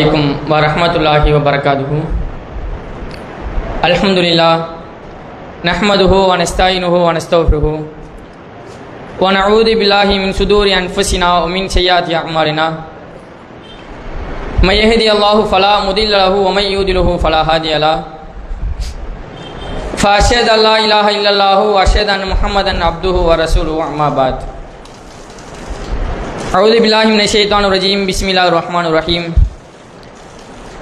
عليكم ورحمة الله وبركاته. الحمد لله نحمده ونستعينه ونستغفره ونعوذ بالله من شرور أنفسنا ومن سيئات أعمالنا. من يهدي الله فلا مضل له ومن يضلل فلا هادي له. فأشهد أن لا إله إلا الله وأشهد أن محمدا عبده ورسوله أما بعد. أعوذ بالله من الشيطان الرجيم. بسم الله الرحمن الرحيم.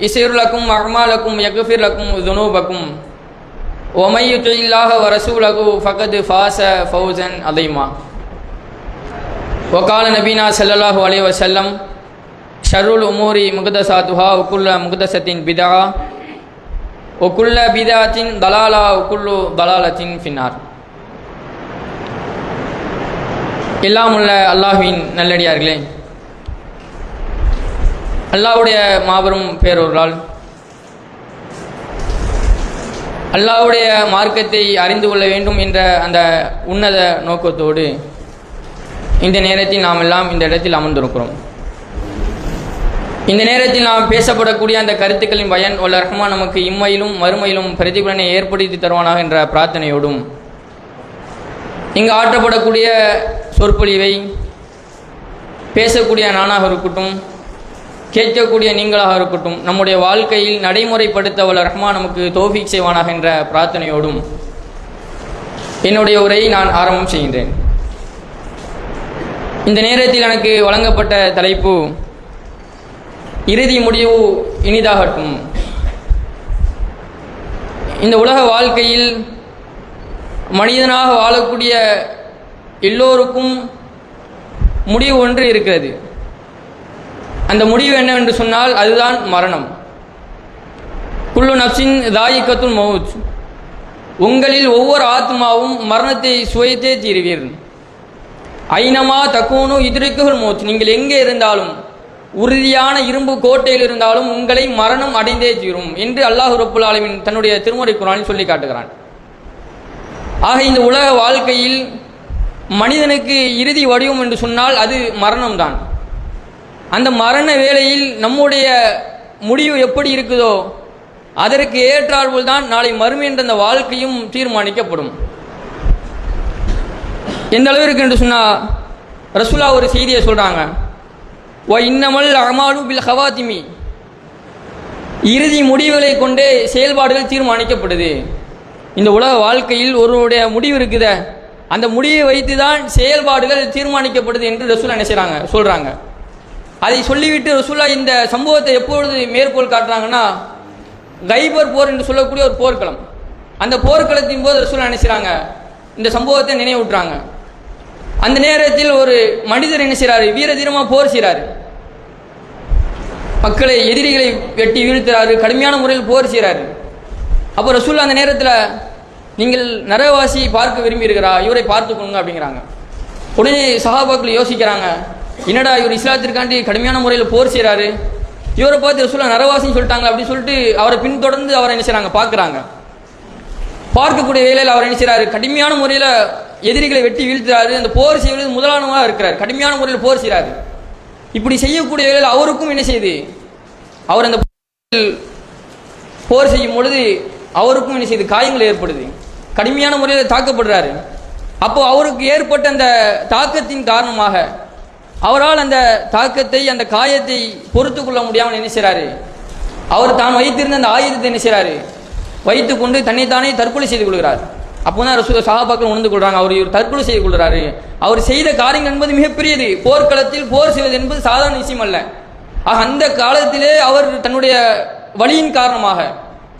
يسير لكم أعمالكم يغفر لكم ذنوبكم ومن يطع الله ورسوله فقد فاز فوزا عظيما وقال نبينا صلى الله عليه وسلم شر الأمور محدثاتها وكل محدثة بدعة وكل بدعة ضلالة وكل ضلالة في النار எல்லாம் உள்ள அல்லாஹுவின் நல்லடியார்களே அல்லாவுடைய மாபெரும் பேரொருளால் அல்லாவுடைய மார்க்கத்தை அறிந்து கொள்ள வேண்டும் என்ற அந்த உன்னத நோக்கத்தோடு இந்த நேரத்தில் நாம் எல்லாம் இந்த இடத்தில் அமர்ந்திருக்கிறோம். இந்த நேரத்தில் நாம் பேசப்படக்கூடிய அந்த கருத்துக்களின் பயன் உள்ள ரஹ்மான் நமக்கு இம்மையிலும் மறுமையிலும் பிரதிபலனை ஏற்படுத்தி தருவானாக என்ற பிரார்த்தனையோடும் இங்கு ஆற்றப்படக்கூடிய சொற்பொழிவை பேசக்கூடிய நானாக இருக்கட்டும் கேட்கக்கூடிய நீங்களாக இருக்கட்டும் நம்முடைய வாழ்க்கையில் நடைமுறைப்படுத்த வல்ல ரஹ்மான் நமக்கு தோஃபிக் செய்வானாக என்ற பிரார்த்தனையோடும் என்னுடைய உரையை நான் ஆரம்பம் செய்கின்றேன். இந்த நேரத்தில் எனக்கு வழங்கப்பட்ட தலைப்பு இறுதி முடிவு இனிதாகட்டும் இந்த உலக வாழ்க்கையில் மனிதனாக வாழக்கூடிய எல்லோருக்கும் முடிவு ஒன்று இருக்கிறது. அந்த முடிவு என்னவென்று சொன்னால் அதுதான் மரணம். குல்லு நப்சின் தாயிக்கத்துள் மவுத். உங்களில் ஒவ்வொரு ஆத்மாவும் மரணத்தை சுவைத்தே தீருவீர். ஐனமா தக்கூனு இதிரிக்குகள் மௌத் நீங்கள் எங்கே இருந்தாலும் உறுதியான இரும்பு கோட்டையில் இருந்தாலும் உங்களை மரணம் அடைந்தே தீரும் என்று அல்லாஹு ரப்புல் ஆலமின் தன்னுடைய திருமுறை குரானில் சொல்லி காட்டுகிறான். ஆக இந்த உலக வாழ்க்கையில் மனிதனுக்கு இறுதி வடிவம் என்று சொன்னால் அது மரணம்தான். அந்த மரண வேளையில் நம்முடைய முடிவு எப்படி இருக்குதோ அதற்கு ஏற்றாற்போல் தான் நாளை மறுமை என்ற அந்த வாழ்க்கையும் தீர்மானிக்கப்படும். எந்த அளவிற்கு என்று சொன்னால் ரசுல்லா ஒரு செய்தியை சொல்கிறாங்க ஓ இன்னமல் அமாலு பில் ஹவாத்திமி. இறுதி முடிவுகளை கொண்டே செயல்பாடுகள் தீர்மானிக்கப்படுது. இந்த உலக வாழ்க்கையில் ஒருவருடைய முடிவு இருக்குத அந்த முடிவை வைத்து தான் செயல்பாடுகள் தீர்மானிக்கப்படுது என்று ரசுலா என்ன செய்கிறாங்க சொல்கிறாங்க அதை சொல்லிவிட்டு ரசூல்லா இந்த சம்பவத்தை எப்பொழுது மேற்கோள் காட்டுறாங்கன்னா கைபர் போர் என்று சொல்லக்கூடிய ஒரு போர்க்களம். அந்த போர்க்களத்தின் போது ரசூலா என்ன செய்கிறாங்க இந்த சம்பவத்தை நினைவூட்டுறாங்க. அந்த நேரத்தில் ஒரு மனிதர் என்ன செய்கிறாரு வீர தீரமாக போர் செய்கிறாரு மக்களை எதிரிகளை வெட்டி வீழ்த்துறாரு. கடுமையான முறையில் போர் செய்கிறாரு அப்போ ரசூல்லா அந்த நேரத்தில் நீங்கள் நரவாசி பார்க்க விரும்பி இருக்கிறா இவரை பார்த்துக்கோங்க அப்படிங்கிறாங்க. உடனே சகாபாக்கள் யோசிக்கிறாங்க. என்னடா இவர் இஸ்லாத்திற்காண்டி கடுமையான முறையில் போர் செய்கிறாரு இவரை பார்த்து ரசூல்லா நரவாசின்னு சொல்லிட்டாங்க அப்படின்னு சொல்லிட்டு அவரை பின்தொடர்ந்து அவரை என்ன செய்கிறாங்க பார்க்குறாங்க. பார்க்கக்கூடிய வேலையில் அவர் என்ன செய்கிறாரு கடுமையான முறையில் எதிரிகளை வெட்டி வீழ்த்துறாரு. அந்த போர் செய்வது முதலானவராக இருக்கிறார். கடுமையான முறையில் போர் செய்கிறாரு இப்படி செய்யக்கூடிய வேலையில் அவருக்கும் என்ன செய்யுது அவர் அந்த போர் செய்யும் பொழுது அவருக்கும் என்ன செய்யுது காயங்கள் ஏற்படுது. கடுமையான முறையில் தாக்கப்படுறாரு. அப்போ அவருக்கு ஏற்பட்ட அந்த தாக்கத்தின் காரணமாக அவரால் அந்த தாக்கத்தை அந்த காயத்தை பொறுத்து கொள்ள முடியாமல் என்ன செய்கிறாரு அவர் தான் வைத்திருந்த அந்த ஆயுதத்தை என்ன செய்கிறாரு வைத்து கொண்டு தன்னைத்தானே தற்கொலை செய்து கொள்கிறார். அப்போ தான் ரசூல சகாபாக்கள் உணர்ந்து கொள்கிறாங்க அவர் இவர் தற்கொலை செய்து கொள்கிறாரு அவர் செய்த காரியங்கள் என்பது மிகப்பெரியது. போர்க்களத்தில் போர் செய்வது என்பது சாதாரண விஷயம் அல்ல. ஆக அந்த காலத்திலே அவர் தன்னுடைய வழியின் காரணமாக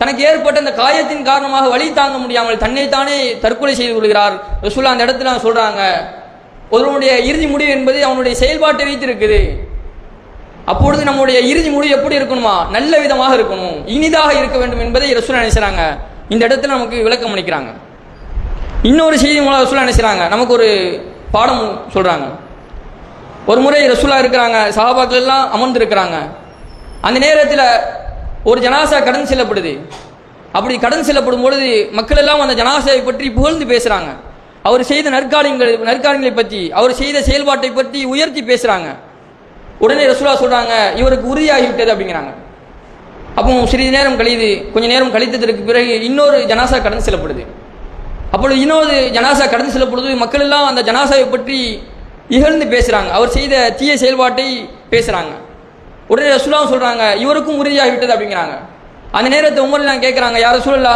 தனக்கு ஏற்பட்ட அந்த காயத்தின் காரணமாக வழி தாங்க முடியாமல் தன்னைத்தானே தற்கொலை செய்து கொள்கிறார். ரசூலா அந்த இடத்துல சொல்கிறாங்க ஒருவனுடைய இறுதி முடிவு என்பது அவனுடைய செயல்பாட்டை வைத்து இருக்குது அப்பொழுது நம்முடைய இறுதி முடிவு எப்படி இருக்கணுமா? நல்ல விதமாக இருக்கணும். இனிதாக இருக்க வேண்டும் என்பதை ரசூல் நினைச்சாங்க. இந்த இடத்துல நமக்கு விளக்கம் அளிக்கிறாங்க. இன்னொரு செய்தி மூலம் ரசூலா நினைச்சாங்க. நமக்கு ஒரு பாடம் சொல்கிறாங்க ஒரு முறை ரசூலா இருக்கிறாங்க. சஹாபாக்கள் எல்லாம் அமர்ந்து இருக்கிறாங்க அந்த நேரத்தில் ஒரு ஜனாசா கடன் செல்லப்படுது. அப்படி கடன் செல்லப்படும் பொழுது மக்கள் எல்லாம் அந்த ஜனாசாவை பற்றி புகழ்ந்து பேசுகிறாங்க அவர் செய்த நற்காரியங்கள் நற்காரியங்களை பற்றி அவர் செய்த செயல்பாட்டை பற்றி உயர்த்தி பேசுகிறாங்க உடனே ரசூலா சொல்கிறாங்க இவருக்கு உறுதியாகிவிட்டது அப்படிங்கிறாங்க. அப்போ சிறிது நேரம் கழிது கொஞ்ச நேரம் கழித்ததற்கு பிறகு இன்னொரு ஜனாசா கடந்து செல்லப்படுது. அப்பொழுது இன்னொரு ஜனாசா கடந்து செல்லப்படுது மக்கள் எல்லாம் அந்த ஜனாசாவை பற்றி இகழ்ந்து பேசுகிறாங்க அவர் செய்த தீய செயல்பாட்டை பேசுகிறாங்க உடனே ரசூலாவும் சொல்கிறாங்க இவருக்கும் உறுதியாகிவிட்டது அப்படிங்கிறாங்க. அந்த நேரத்தை உமர்லாம் கேட்குறாங்க யார் சூழலா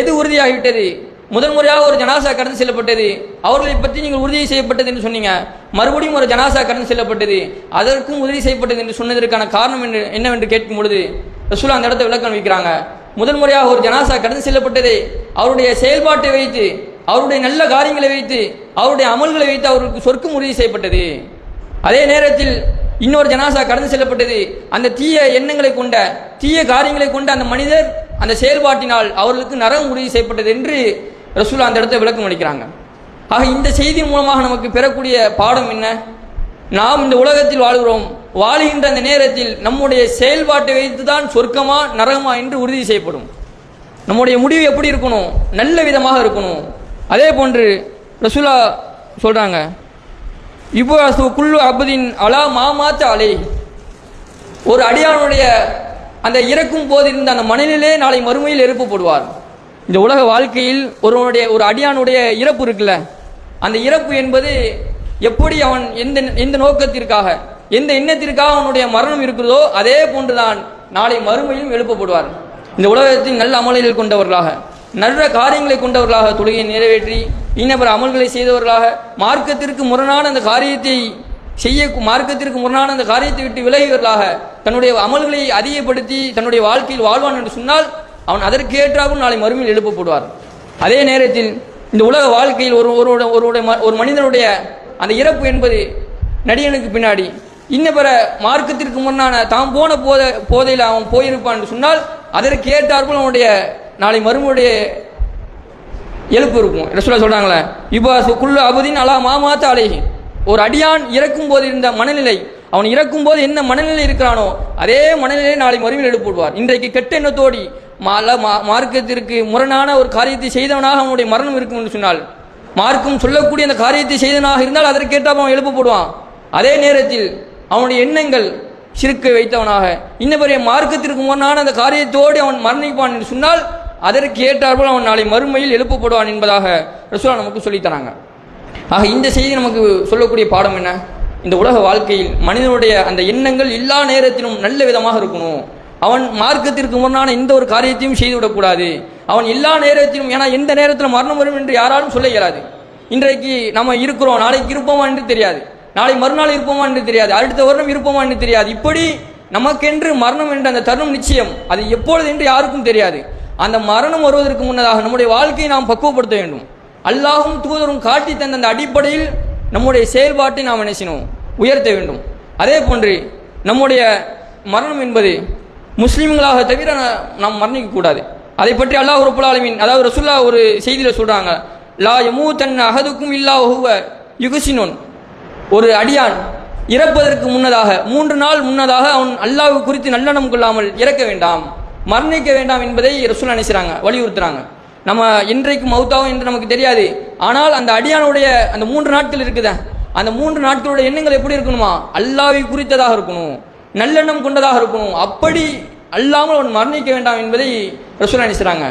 எது உறுதியாகிவிட்டது? முதல் முறையாக ஒரு ஜனாசா கடந்து செல்லப்பட்டது. அவர்களை பற்றி நீங்கள் உறுதி செய்யப்பட்டது என்று சொன்னீங்க. மறுபடியும் ஒரு ஜனாசா கடந்து செல்லப்பட்டது. அதற்கும் உறுதி செய்யப்பட்டது என்று சொன்னதற்கான காரணம் என்று என்னவென்று கேட்கும் பொழுது ரசூலா அந்த இடத்தை விளக்கம் வைக்கிறாங்க. முதல் முறையாக ஒரு ஜனாசா கடந்து செல்லப்பட்டது அவருடைய செயல்பாட்டை வைத்து அவருடைய நல்ல காரியங்களை வைத்து அவருடைய அமல்களை வைத்து அவருக்கு சொர்க்கம் உறுதி செய்யப்பட்டது. அதே நேரத்தில் இன்னொரு ஜனாசா கடந்து செல்லப்பட்டது. அந்த தீய எண்ணங்களை கொண்ட தீய காரியங்களை கொண்ட அந்த மனிதர் அந்த செயல்பாட்டினால் அவர்களுக்கு நரகம் உறுதி செய்யப்பட்டது என்று ரசூலா அந்த இடத்த விளக்கம் அளிக்கிறாங்க. ஆக இந்த செய்தி மூலமாக நமக்கு பெறக்கூடிய பாடம் என்ன? நாம் இந்த உலகத்தில் வாழ்கிறோம். வாழுகின்ற அந்த நேரத்தில் நம்முடைய செயல்பாட்டை வைத்து தான் சொர்க்கமா நரகமா என்று உறுதி செய்யப்படும். நம்முடைய முடிவு எப்படி இருக்கணும்? நல்ல விதமாக இருக்கணும். அதே போன்று ரசூலா சொல்கிறாங்க இப்போ குல்லு அபுதீன் அலா மாமாத்த அலை. ஒரு அடியானுடைய அந்த இறக்கும் போது இருந்த அந்த மனநிலே நாளை மறுமையில் எழுப்பப்படுவார் இந்த உலக வாழ்க்கையில் ஒருவனுடைய ஒரு அடியானுடைய இறப்பு இருக்குல்ல? அந்த இறப்பு என்பது எப்படி அவன் எந்த எந்த நோக்கத்திற்காக எந்த எண்ணத்திற்காக அவனுடைய மரணம் இருக்கிறதோ அதே போன்றுதான் நாளை மறுமையிலும் எழுப்பப்படுவார். இந்த உலகத்தில் நல்ல அமல்கள் கொண்டவர்களாக நல்ல காரியங்களை கொண்டவர்களாக தொழுகையை நிறைவேற்றி இன்னபிற அமல்களை செய்தவர்களாக மார்க்கத்திற்கு முரணான அந்த காரியத்தை செய்ய மார்க்கத்திற்கு முரணான அந்த காரியத்தை விட்டு விலகியவர்களாக தன்னுடைய அமல்களை அதிகப்படுத்தி தன்னுடைய வாழ்க்கையில் வாழ்வான் என்று சொன்னால் அவன் அதற்கேற்றாகவும் நாளை மறுமையில் எழுப்பப்படுவார். அதே நேரத்தில் இந்த உலக வாழ்க்கையில் ஒரு ஒரு ஒருவருடைய ம- ஒரு மனிதனுடைய அந்த இறப்பு என்பது நடிகனுக்கு பின்னாடி இன்ன பிற மார்க்கத்திற்கு முன்னான தாம் போன போத போதையில் அவன் போயிருப்பான் என்று சொன்னால் அதற்கு ஏற்றாற்போல் அவனுடைய நாளை மறுமையுடைய எழுப்பு இருக்கும். ரசூலா சொல்கிறாங்களே இப்போ குள்ளு அபுதீன் அலா மாமாத்த அழகி ஒரு அடியான் இறக்கும் போது இருந்த மனநிலை அவன் இறக்கும் போது என்ன மனநிலை இருக்கிறானோ அதே மனநிலையை நாளை மறுமையில் எழுப்பிடுவார் இன்றைக்கு கெட்ட எண்ணத்தோடி மால மா- மார்க்கத்திற்கு முரணான ஒரு காரியத்தை செய்தவனாக அவனுடைய மரணம் இருக்கும் என்று சொன்னால் மார்க்கம் சொல்லக்கூடிய அந்த காரியத்தை செய்தவனாக இருந்தால் அதற்கேற்ற அவன் எழுப்பப்படுவான் அதே நேரத்தில் அவனுடைய எண்ணங்கள் சிறுக்க வைத்தவனாக இன்னும் பெரிய மார்க்கத்திற்கு முரணான அந்த காரியத்தோடு அவன் மரணிப்பான் என்று சொன்னால் அதற்கு ஏற்றாற்போல் அவன் நாளை மறுமையில் எழுப்பப்படுவான் என்பதாக ரசூலா நமக்கு சொல்லித் தராங்க. ஆக இந்த செய்தி நமக்கு சொல்லக்கூடிய பாடம் என்ன? இந்த உலக வாழ்க்கையில் மனிதனுடைய அந்த எண்ணங்கள் எல்லா நேரத்திலும் நல்ல விதமாக இருக்கணும். அவன் மார்க்கத்திற்கு முன்னான எந்த ஒரு காரியத்தையும் செய்துவிடக்கூடாது. அவன் எல்லா நேரத்திலும் ஏன்னா எந்த நேரத்தில் மரணம் வரும் என்று யாராலும் சொல்ல இயலாது. இன்றைக்கு நம்ம இருக்கிறோம் நாளைக்கு இருப்போமா என்று தெரியாது. நாளை மறுநாள் இருப்போமா என்று தெரியாது. அடுத்த வருடம் இருப்போமா என்று தெரியாது. இப்படி நமக்கென்று மரணம் என்ற அந்த தருணம் நிச்சயம். அது எப்பொழுது என்று யாருக்கும் தெரியாது. அந்த மரணம் வருவதற்கு முன்னதாக நம்முடைய வாழ்க்கையை நாம் பக்குவப்படுத்த வேண்டும். அல்லாஹும் தூதரும் காட்டி தந்த அந்த அடிப்படையில் நம்முடைய செயல்பாட்டை நாம் நினைச்சினோம் உயர்த்த வேண்டும். அதே போன்று நம்முடைய மரணம் என்பது முஸ்லீம்களாக தவிர நாம் மரணிக்கக்கூடாது. அதை பற்றி அல்லாஹ் ரபுல் ஆலமீன் அதாவது ரசுல்லா ஒரு செய்தியில் சொல்கிறாங்க லா யமூ தன் அகதுக்கும் இல்லா ஹுவ யுகசினோன் ஒரு அடியான் இறப்பதற்கு முன்னதாக மூன்று நாள் முன்னதாக அவன் அல்லாஹ் குறித்து நல்லெண்ணம் கொள்ளாமல் இறக்க வேண்டாம். மரணிக்க வேண்டாம் என்பதை ரசூல் நினைச்சாங்க வலியுறுத்துறாங்க. நம்ம இன்றைக்கு மௌத்தாவும் என்று நமக்கு தெரியாது. ஆனால் அந்த அடியானுடைய அந்த மூன்று நாட்கள் இருக்குதா? அந்த மூன்று நாட்களுடைய எண்ணங்கள் எப்படி இருக்கணுமா? அல்லாவை குறித்ததாக இருக்கணும். நல்லெண்ணம் கொண்டதாக இருக்கணும். அப்படி அல்லாமல் அவன் மரணிக்க வேண்டாம் என்பதை ரசூலா நினைச்சாங்க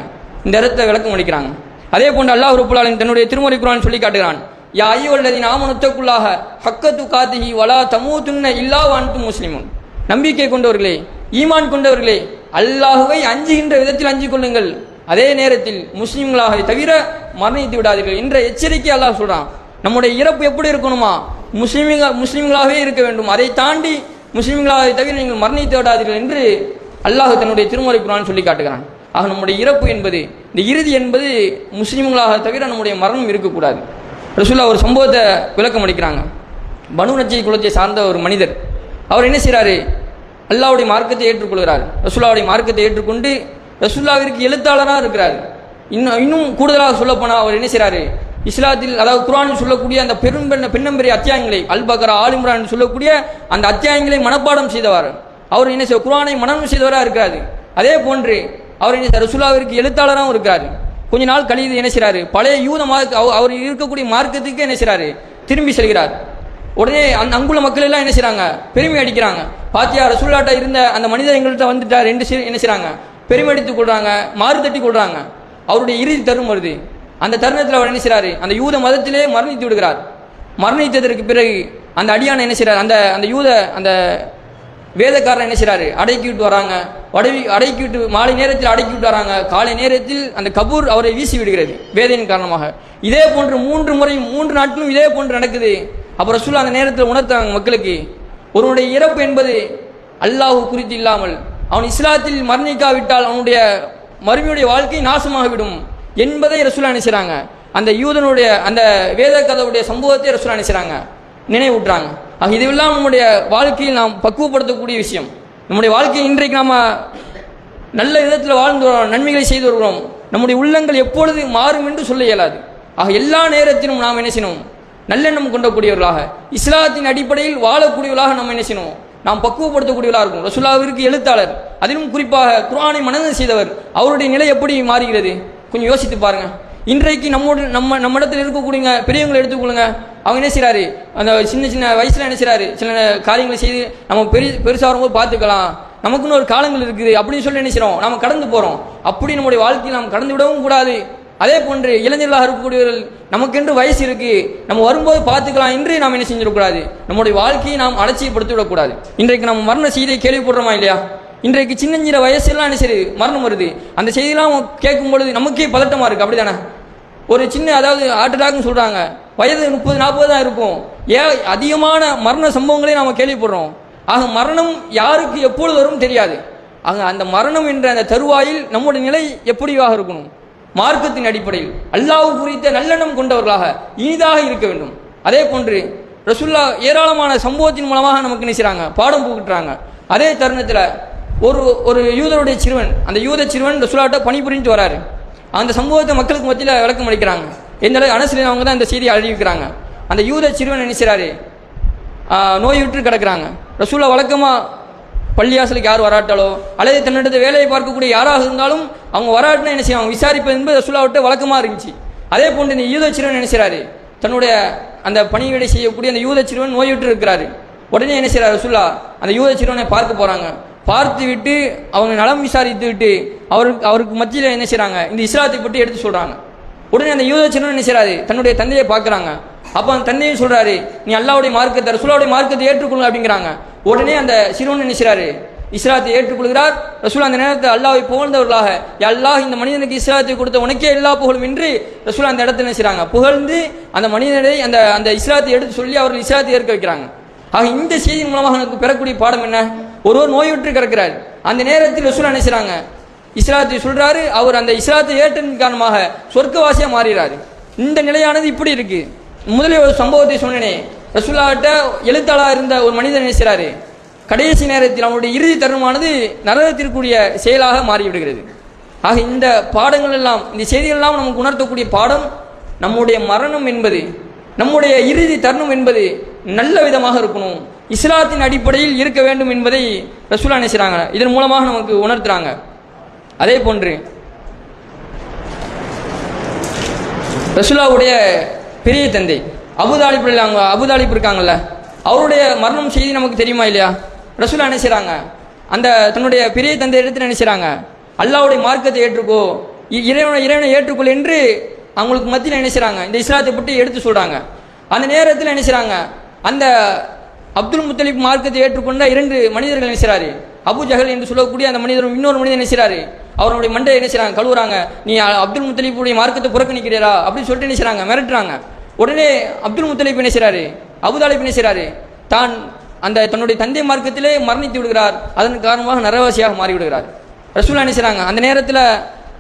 இந்த இடத்துல விளக்கம் அளிக்கிறாங்க. அதே போன்று அல்லாஹ் ரபுல்லாலின் தன்னுடைய திருமுறை குரான் சொல்லி காட்டுகிறான். யா ஐயோல்லதி நாமனுத்தக்குள்ளாக ஹக்கத்து காத்திஹி வலா தமூத்துன்ன இல்லா வான்ட்டு முஸ்லிமுன். நம்பிக்கை கொண்டவர்களே ஈமான் கொண்டவர்களே அல்லாஹுவை அஞ்சுகின்ற விதத்தில் அஞ்சு கொள்ளுங்கள். அதே நேரத்தில் முஸ்லிம்களாக தவிர மரணித்து விடாதீர்கள் என்ற எச்சரிக்கை அல்லாஹ் சொல்கிறான் நம்முடைய இறப்பு எப்படி இருக்கணுமா? முஸ்லீம்கள் முஸ்லீம்களாகவே இருக்க வேண்டும். அதை தாண்டி முஸ்லீம்களாக தவிர நீங்கள் மரணித்து விடாதீர்கள் என்று அல்லாஹ் தன்னுடைய திருமறை குரான் சொல்லி காட்டுகிறான். ஆக நம்முடைய இறப்பு என்பது இந்த இறுதி என்பது முஸ்லீம்களாக தவிர நம்முடைய மரணம் இருக்கக்கூடாது. ரசூல்லா ஒரு சம்பவத்தை விளக்கம் அளிக்கிறாங்க. பனு நச்சை குலத்தை சார்ந்த ஒரு மனிதர் அவர் என்ன செய்கிறாரு அல்லாவுடைய மார்க்கத்தை ஏற்றுக்கொள்கிறார். ரசூல்லாவுடைய மார்க்கத்தை ஏற்றுக்கொண்டு ரசூல்லாவிற்கு எழுத்தாளராக இருக்கிறார். இன்னும் இன்னும் கூடுதலாக சொல்லப்போனால் அவர் என்ன செய்கிறாரு இஸ்லாத்தில் அதாவது குரானில் சொல்லக்கூடிய அந்த பெரும் பெண்ண பெண்ணம்பெரிய அத்தியாயங்களை அல் பக்ரா ஆல் சொல்லக்கூடிய அந்த அத்தியாயங்களை மனப்பாடம் செய்தவர் அவர் என்ன செய்ய குரானை மனம் செய்தவராக இருக்கிறாரு அதே போன்று அவர் என்ன ரசுல்லாவிற்கு எழுத்தாளராகவும் இருக்கிறார் கொஞ்ச நாள் கழிவு என்ன செய்கிறாரு பழைய யூத மார்க் அவர் இருக்கக்கூடிய மார்க்கத்துக்கு என்ன செய்கிறாரு திரும்பி செல்கிறார். உடனே அந்த அங்குள்ள மக்கள் எல்லாம் என்ன செய்கிறாங்க பெருமை அடிக்கிறாங்க. பாத்தியா ரசுல்லாட்ட இருந்த அந்த மனிதர் எங்கள்கிட்ட வந்துட்டார் ரெண்டு என்ன செய்கிறாங்க பெருமை அடித்துக் கொள்றாங்க மாறு தட்டி கொள்றாங்க. அவருடைய இறுதி தரும் வருது. அந்த தருணத்தில் அவர் என்ன செய்கிறார் அந்த யூத மதத்திலே மரணித்து விடுகிறார். மரணித்ததற்கு பிறகு அந்த அடியான என்ன செய்கிறார் அந்த அந்த யூத அந்த வேதக்காரன் என்ன செய்கிறாரு அடக்கி விட்டு வராங்க. அடவி அடக்கி விட்டு மாலை நேரத்தில் அடக்கி விட்டு வராங்க. காலை நேரத்தில் அந்த கபூர் அவரை வீசி விடுகிறது வேதையின் காரணமாக. இதே போன்று மூன்று முறை மூன்று நாட்களும் இதே போன்று நடக்குது. அப்புறம் சொல்ல அந்த நேரத்தில் உணர்த்தாங்க மக்களுக்கு. ஒருவனுடைய இறப்பு என்பது அல்லாஹ் குறித்து இல்லாமல் அவன் இஸ்லாத்தில் மரணிக்காவிட்டால் அவனுடைய மறுமையுடைய வாழ்க்கை நாசமாகிவிடும். என்பதை ரசூலா நினைச்சாங்க அந்த யூதனுடைய அந்த வேத கதவுடைய சம்பவத்தை ரசூலா நினைச்சாங்க நினைவூட்டுறாங்க. ஆக இதுவெல்லாம் நம்முடைய வாழ்க்கையில் நாம் பக்குவப்படுத்தக்கூடிய விஷயம். நம்முடைய வாழ்க்கையை இன்றைக்கு நாம் நல்ல விதத்தில் வாழ்ந்து வரோம் நன்மைகளை செய்து வருகிறோம். நம்முடைய உள்ளங்கள் எப்பொழுது மாறும் என்று சொல்ல இயலாது. ஆக எல்லா நேரத்திலும் நாம் என்ன செய்யணும்? நல்லெண்ணம் கொண்டக்கூடியவர்களாக இஸ்லாத்தின் அடிப்படையில் வாழக்கூடியவர்களாக நம்ம என்ன செய்யணும்? நாம் பக்குவப்படுத்தக்கூடியவர்களாக இருக்கும் ரசூலாவிற்கு எழுத்தாளர். அதிலும் குறிப்பாக குரானை மனதில் செய்தவர். அவருடைய நிலை எப்படி மாறுகிறது? கொஞ்சம் யோசித்து பாருங்க. இன்றைக்கு நம்மோடு நம்ம நம்ம இடத்துல இருக்கக்கூடிய பெரியவங்களை எடுத்துக்கொள்ளுங்க. அவங்க என்ன செய்கிறாரு அந்த சின்ன சின்ன வயசில் என்ன செய்கிறாரு சில காரியங்களை செய்து நம்ம பெரிய பெருசாக வரும்போது பார்த்துக்கலாம். நமக்குன்னு ஒரு காலங்கள் இருக்குது. அப்படின்னு சொல்லி என்ன செய்கிறோம் நம்ம கடந்து போகிறோம் அப்படி நம்முடைய வாழ்க்கையில் நாம் கடந்து விடவும் கூடாது. அதே போன்று இளைஞர்களாக இருக்கக்கூடியவர்கள் நமக்கென்று வயசு இருக்கு. நம்ம வரும்போது பார்த்துக்கலாம். என்று நாம் என்ன செஞ்சிடக்கூடாது. நம்முடைய வாழ்க்கையை நாம் அலட்சியப்படுத்தி விடக்கூடாது இன்றைக்கு நம்ம மரண செய்தியை கேள்விப்படுறோமா இல்லையா? இன்றைக்கு சின்னஞ்சிற வயசெல்லாம் என்ன சரி மரணம் வருது. அந்த செய்தியெல்லாம் கேட்கும் பொழுது நமக்கே பதட்டமா இருக்கு. அப்படிதானே? ஒரு சின்ன அதாவது ஹார்ட் அட்டாக்னு சொல்கிறாங்க வயது முப்பது நாற்பது தான் இருக்கும். ஏன் அதிகமான மரண சம்பவங்களே நாம் கேள்விப்படுறோம். ஆக மரணம் யாருக்கு எப்பொழுது வரும் தெரியாது. ஆக அந்த மரணம் என்ற அந்த தருவாயில் நம்முடைய நிலை எப்படியாக இருக்கணும்? மார்க்கத்தின் அடிப்படையில். அல்லாஹ் குறித்த நல்லெண்ணம் கொண்டவர்களாக இனிதாக இருக்க வேண்டும். அதே போன்று ரசுல்லா ஏராளமான சம்பவத்தின் மூலமாக நமக்கு நினைச்சாங்க பாடம் புகுட்டுறாங்க. அதே தருணத்தில் ஒரு ஒரு யூதருடைய சிறுவன் அந்த யூத சிறுவன் ரசுல்லாட்ட பணிபுரிஞ்சு வராரு. அந்த சம்பவத்தை மக்களுக்கு மத்தியில் விளக்கம் அளிக்கிறாங்க. எந்த அளவு அனசிலின் அவங்க தான் இந்த செய்தியை அறிவிக்கிறாங்க. அந்த யூத சிறுவன் நினைச்சாரு நோயுற்று கிடக்குறாங்க. ரசூலா வழக்கமாக பள்ளியாசலுக்கு யார் வராட்டாலோ அல்லது தன்னிடத்து வேலையை பார்க்கக்கூடிய யாராக இருந்தாலும் அவங்க வராட்டினா என்ன அவங்க விசாரிப்பது என்பது ரசூலாவிட்ட வழக்கமாக இருந்துச்சு. அதே போன்று இந்த யூத சிறுவன் என்ன தன்னுடைய அந்த பணிவிடை செய்யக்கூடிய அந்த யூத சிறுவன் நோயுற்று இருக்கிறாரு. உடனே என்ன செய்கிறார் ரசூலா? அந்த யூத சிறுவனை பார்க்க போகிறாங்க பார்த்துவிட்டு அவங்க நலம் விசாரித்து விட்டு அவருக்கு அவருக்கு மத்தியில் என்ன செய்கிறாங்க இந்த இஸ்லாத்தை பற்றி எடுத்து சொல்கிறாங்க உடனே அந்த யூத சிறுவன் என்ன செய்கிறாரு தன்னுடைய தந்தையை பார்க்குறாங்க. அப்போ அந்த தந்தையும் சொல்கிறாரு நீ அல்லாவுடைய மார்க்கத்தை ரசூலாவுடைய மார்க்கத்தை ஏற்றுக்கொள்ளுங்க அப்படிங்கிறாங்க. உடனே அந்த சிறுவன் என்ன செய்கிறாரு இஸ்லாத்தை ஏற்றுக்கொள்கிறார். ரசூல் அந்த நேரத்தில் அல்லாவை புகழ்ந்தவர்களாக "யா அல்லாஹ் இந்த மனிதனுக்கு இஸ்லாத்தை கொடுத்த உனக்கே எல்லா புகழும் என்று ரசூல் அந்த இடத்துல என்ன செய்கிறாங்க புகழ்ந்து அந்த மனிதனை அந்த அந்த இஸ்லாத்தை எடுத்து சொல்லி அவர்கள் இஸ்லாத்தை ஏற்க வைக்கிறாங்க. ஆக இந்த செய்தியின் மூலமாக எனக்கு பெறக்கூடிய பாடம் என்ன? ஒருவர் நோயுற்று கிடக்கிறார். அந்த நேரத்தில் ரசூல் என்ன இஸ்லாத்தை சொல்றாரு அவர் அந்த இஸ்லாத்தை ஏற்றின் காரணமாக சொர்க்கவாசியாக மாறுகிறார். இந்த நிலையானது இப்படி இருக்கு. முதலில் ஒரு சம்பவத்தை சொன்னேனே. ரசூல்லாட்ட எழுத்தாளாக இருந்த ஒரு மனிதன் நினைச்சாரு கடைசி நேரத்தில் அவனுடைய இறுதி தருணமானது நரகத்திற்குரிய செயலாக மாறிவிடுகிறது. ஆக இந்த பாடங்கள் எல்லாம் இந்த செய்திகள் எல்லாம் நமக்கு உணர்த்தக்கூடிய பாடம் நம்முடைய மரணம் என்பது நம்முடைய இறுதி தருணம் என்பது நல்ல விதமாக இருக்கணும். இஸ்லாத்தின் அடிப்படையில் இருக்க வேண்டும் என்பதை ரசூலா நினைச்சாங்க இதன் மூலமாக நமக்கு உணர்த்துறாங்க. அதே போன்று ரசூலாவுடைய பெரிய தந்தை அபுதாலிப் அவங்க அபுதாலிப் இருக்காங்கல்ல அவருடைய மரணம் செய்தி நமக்கு தெரியுமா இல்லையா? ரசூலா என்ன அந்த தன்னுடைய பெரிய தந்தை எடுத்து நினைச்சாங்க அல்லாவுடைய மார்க்கத்தை ஏற்றுக்கோ இ- இறைவனை இறைவனை ஏற்றுக்கொள் என்று அவங்களுக்கு மத்தியில் நினைச்சாங்க இந்த இஸ்லாத்தை பற்றி எடுத்து சொல்கிறாங்க அந்த நேரத்தில் நினைச்சாங்க அந்த அப்துல் முத்தலிப் மார்க்கத்தை ஏற்றுக்கொண்ட இரண்டு மனிதர்கள் நினைச்சாரு அபு ஜஹல் என்று சொல்லக்கூடிய அந்த மனிதரும் இன்னொரு மனிதர் நினைச்சாரு அவருடைய மண்டையை நினைச்சாங்க கழுவுறாங்க. நீ அப்துல் முத்தலிப்புடைய மார்க்கத்தை புறக்கணிக்கிறீரா? அப்படின்னு சொல்லிட்டு நினைச்சாங்க மிரட்டுறாங்க. உடனே அப்துல் முத்தலிப் நினைச்சாரு அபுதாலிப் நினைச்சாரு தான் அந்த தன்னுடைய தந்தை மார்க்கத்திலே மரணித்து விடுகிறார். அதன் காரணமாக நரவாசியாக மாறிவிடுகிறார். ரசூலா நினைச்சாங்க அந்த நேரத்தில்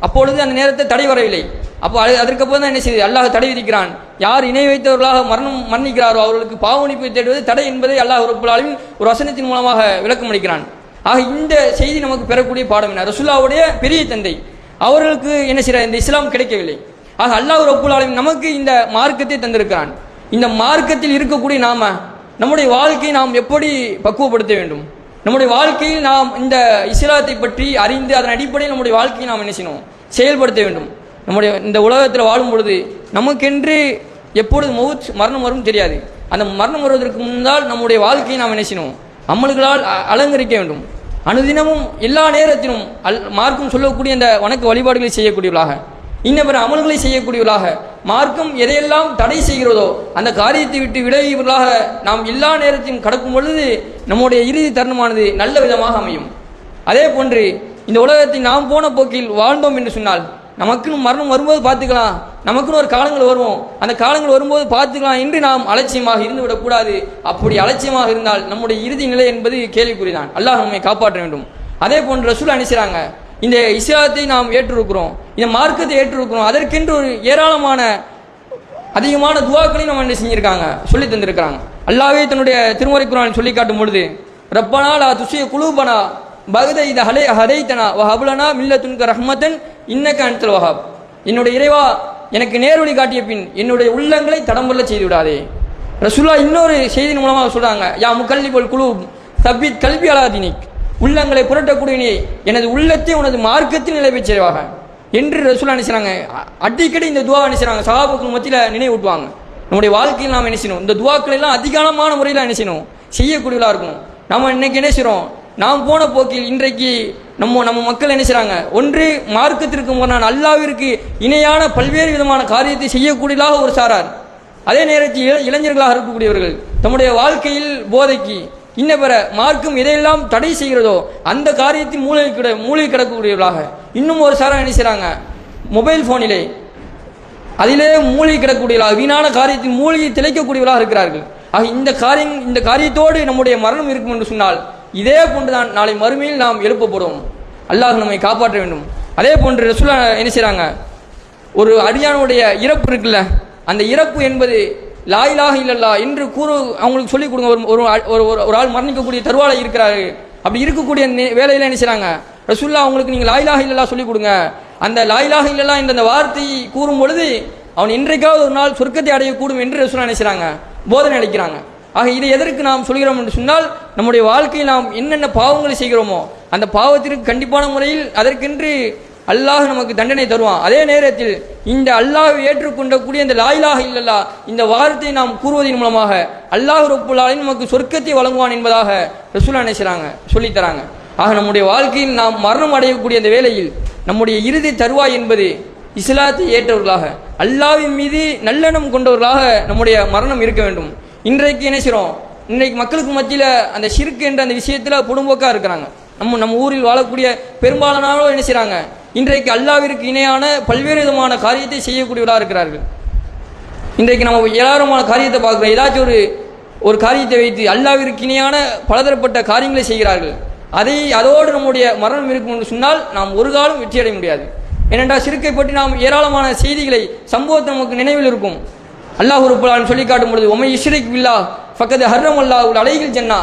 அப்பொழுது அந்த நேரத்தை தடை வரவில்லை. அப்போ அது தான் என்ன செய்யுது அல்லாஹ் தடை விதிக்கிறான். யார் இணை வைத்தவர்களாக மரணம் மன்னிக்கிறாரோ அவர்களுக்கு பாவனிப்பை தேடுவது தடை என்பதை அல்லாஹ் ரபுல்லாலின் ஒரு வசனத்தின் மூலமாக விளக்கம் அளிக்கிறான் ஆக இந்த செய்தி நமக்கு பெறக்கூடிய பாடம் என்ன? ரசுல்லாவுடைய பெரிய தந்தை. அவர்களுக்கு என்ன செய்ய இந்த இஸ்லாம் கிடைக்கவில்லை. ஆக அல்லாஹ் ரபுல்லாலின் நமக்கு இந்த மார்க்கத்தை தந்திருக்கிறான். இந்த மார்க்கத்தில் இருக்கக்கூடிய நாம நம்முடைய வாழ்க்கையை நாம் எப்படி பக்குவப்படுத்த வேண்டும்? நம்முடைய வாழ்க்கையில் நாம் இந்த இஸ்லாத்தை பற்றி அறிந்து அதன் அடிப்படையில் நம்முடைய வாழ்க்கையை நாம் என்ன செய்யணும்? செயல்படுத்த வேண்டும். நம்முடைய இந்த உலகத்தில் வாழும் பொழுது நமக்கென்று எப்பொழுது மவுத் மரணம் வரும் தெரியாது. அந்த மரணம் வருவதற்கு முன்னால் நம்முடைய வாழ்க்கையை நாம் என்ன செய்யணும்? அமல்களால் அலங்கரிக்க வேண்டும். அனுதினமும் எல்லா நேரத்திலும் அல் மார்க்கம் சொல்லக்கூடிய அந்த வணக்க வழிபாடுகளை செய்யக்கூடியவளாக இன்ன பிற அமல்களை செய்யக்கூடியவளாக மார்க்கம் எதையெல்லாம் தடை செய்கிறதோ அந்த காரியத்தை விட்டு விலகியவர்களாக நாம் எல்லா நேரத்தையும் கடக்கும் பொழுது நம்முடைய இறுதி தருணமானது நல்ல விதமாக அமையும். அதே போன்று இந்த உலகத்தை நாம் போன போக்கில் வாழ்ந்தோம் என்று சொன்னால் நமக்குன்னு மரணம் வரும்போது பார்த்துக்கலாம். நமக்குன்னு ஒரு காலங்கள் வருவோம். அந்த காலங்கள் வரும்போது பார்த்துக்கலாம். என்று நாம் அலட்சியமாக இருந்து விடக்கூடாது. அப்படி அலட்சியமாக இருந்தால் நம்முடைய இறுதி நிலை என்பது கேள்விக்குறிதான். அல்லாஹ் நம்மை காப்பாற்ற வேண்டும். அதே போன்று ரசூல் அனுப்பிச்சாங்க இந்த இஸ்லாத்தை நாம் ஏற்றிருக்கிறோம். இந்த மார்க்கத்தை ஏற்றிருக்கிறோம். அதற்கென்று ஒரு ஏராளமான அதிகமான துவாக்களையும் நம்ம என்ன செஞ்சுருக்காங்க. சொல்லி தந்திருக்கிறாங்க. அல்லாவே தன்னுடைய திருமறை குரான் சொல்லி காட்டும் பொழுது ரப்பனா லா துஷிய குழுபனா பகத இது ஹலை ஹதைத்தனா வஹபுலனா மில்ல மில்லத்துன்க ரஹ்மத்தன் இன்னக்க அன்தல் வஹாப். என்னுடைய இறைவா எனக்கு நேர்வழி காட்டிய பின் என்னுடைய உள்ளங்களை தடம்புள்ள செய்து விடாதே ரசுல்லா இன்னொரு செய்தியின் மூலமாக சொல்கிறாங்க யா முக்கல்லிபல் குழு சபித் கல்வி அலாதினிக் உள்ளங்களை புரட்டக்கூடிய நீ எனது உள்ளத்தை உனது மார்க்கத்தில் நிலைபெறச் செய்வாக என்று ரசூலா நினைச்சாங்க அடிக்கடி இந்த துவா நினைச்சாங்க சகாபுக்கு மத்தியில் நினைவூட்டுவாங்க. நம்முடைய வாழ்க்கையில் நாம் என்ன செய்யணும் இந்த துவாக்கள் எல்லாம் அதிகாரமான முறையில் என்ன செய்யணும் இருக்கும் இருக்கணும். நம்ம இன்னைக்கு என்ன செய்கிறோம் நாம் போன போக்கில் இன்றைக்கு நம்ம நம்ம மக்கள் என்ன செய்கிறாங்க ஒன்று மார்க்கத்திற்கு முன்னாள் அல்லாவிற்கு இணையான பல்வேறு விதமான காரியத்தை செய்யக்கூடியதாக ஒரு சாரார். அதே நேரத்தில் இள- இளைஞர்களாக இருக்கக்கூடியவர்கள் தம்முடைய வாழ்க்கையில் போதைக்கு இன்ன பிற மார்க்கம் எதையெல்லாம் தடை செய்கிறதோ அந்த காரியத்தின் மூளை கிட மூளை கிடக்கக்கூடியவர்களாக. இன்னும் ஒரு சாரா என்ன செய்கிறாங்க மொபைல் ஃபோனிலே அதிலே மூளை கிடக்கக்கூடியவர்களாக வீணான காரியத்தின் மூழ்கி திளைக்கக்கூடியவர்களாக இருக்கிறார்கள். ஆக இந்த காரியம் இந்த காரியத்தோடு நம்முடைய மரணம் இருக்கும் என்று சொன்னால் இதே போன்றுதான் நாளை மறுமையில் நாம் எழுப்பப்படும். அல்லாஹ் நம்மை காப்பாற்ற வேண்டும். அதே போன்று ரசூலா என்ன செய்கிறாங்க ஒரு அடியானுடைய இறப்பு இருக்குல்ல அந்த இறப்பு என்பது லாயிலாக இல்லல்லா என்று கூறு அவங்களுக்கு சொல்லிக் கொடுங்க. ஒரு ஒரு ஒரு ஒரு- ஒரு ஆள் மரணிக்கக்கூடிய தருவாலை இருக்கிறாரு. அப்படி இருக்கக்கூடிய நே- வேலையில என்ன செய்கிறாங்க ரசூல்லா அவங்களுக்கு நீங்கள் லாயிலாக இல்லல்லா சொல்லிக் கொடுங்க. அந்த லாயிலாக இல்லல்லா என்ற அந்த வார்த்தையை கூறும் பொழுது அவன் இன்றைக்காவது ஒரு நாள் சொர்க்கத்தை அடையக்கூடும் என்று ரசூலா என்ன போதனை அளிக்கிறாங்க. ஆக இதை எதற்கு நாம் சொல்கிறோம் என்று சொன்னால் நம்முடைய வாழ்க்கையில் நாம் என்னென்ன பாவங்களை செய்கிறோமோ அந்த பாவத்திற்கு கண்டிப்பான முறையில் அதற்கென்று அல்லாஹ் நமக்கு தண்டனை தருவான். அதே நேரத்தில் இந்த அல்லாஹ் ஏற்றுக்கொண்டக்கூடிய இந்த லாயிலாக இல்லல்லா இந்த வாரத்தை நாம் கூறுவதன் மூலமாக அல்லாஹ் ரப்புல்லாலின் நமக்கு சொர்க்கத்தை வழங்குவான் என்பதாக ரசூலா நினைச்சாங்க சொல்லித் தராங்க. ஆக நம்முடைய வாழ்க்கையில் நாம் மரணம் அடையக்கூடிய அந்த வேளையில் நம்முடைய இறுதி தருவாய் என்பது இஸ்லாத்தை ஏற்றவர்களாக அல்லாவின் மீது நல்லெண்ணம் கொண்டவர்களாக நம்முடைய மரணம் இருக்க வேண்டும். இன்றைக்கு என்ன செய்கிறோம் இன்றைக்கு மக்களுக்கு மத்தியில் அந்த சிறுக்கு என்ற அந்த விஷயத்தில் பொடும்போக்காக இருக்கிறாங்க. நம்ம நம்ம ஊரில் வாழக்கூடிய பெரும்பாலானவர்களும் என்ன செய்கிறாங்க இன்றைக்கு அல்லாவிற்கு இணையான பல்வேறு விதமான காரியத்தை செய்யக்கூடியவர்களாக இருக்கிறார்கள். இன்றைக்கு நம்ம ஏராளமான காரியத்தை பார்க்குறோம். ஏதாச்சும் ஒரு ஒரு காரியத்தை வைத்து அல்லாவிற்கு இணையான பலதரப்பட்ட காரியங்களை செய்கிறார்கள். அதை அதோடு நம்முடைய மரணம் இருக்கும் என்று சொன்னால் நாம் ஒரு காலம் வெற்றியடைய முடியாது. ஏனென்றால் சிறுக்கை பற்றி நாம் ஏராளமான செய்திகளை சம்பவத்தை நமக்கு நினைவில் இருக்கும். அல்லாஹ் உருப்பலான்னு சொல்லி காட்டும் பொழுது உமை இஷ்ரிக் வில்லா ஃபக்கது ஹர்ரம் உள்ள அலைகள் சென்னா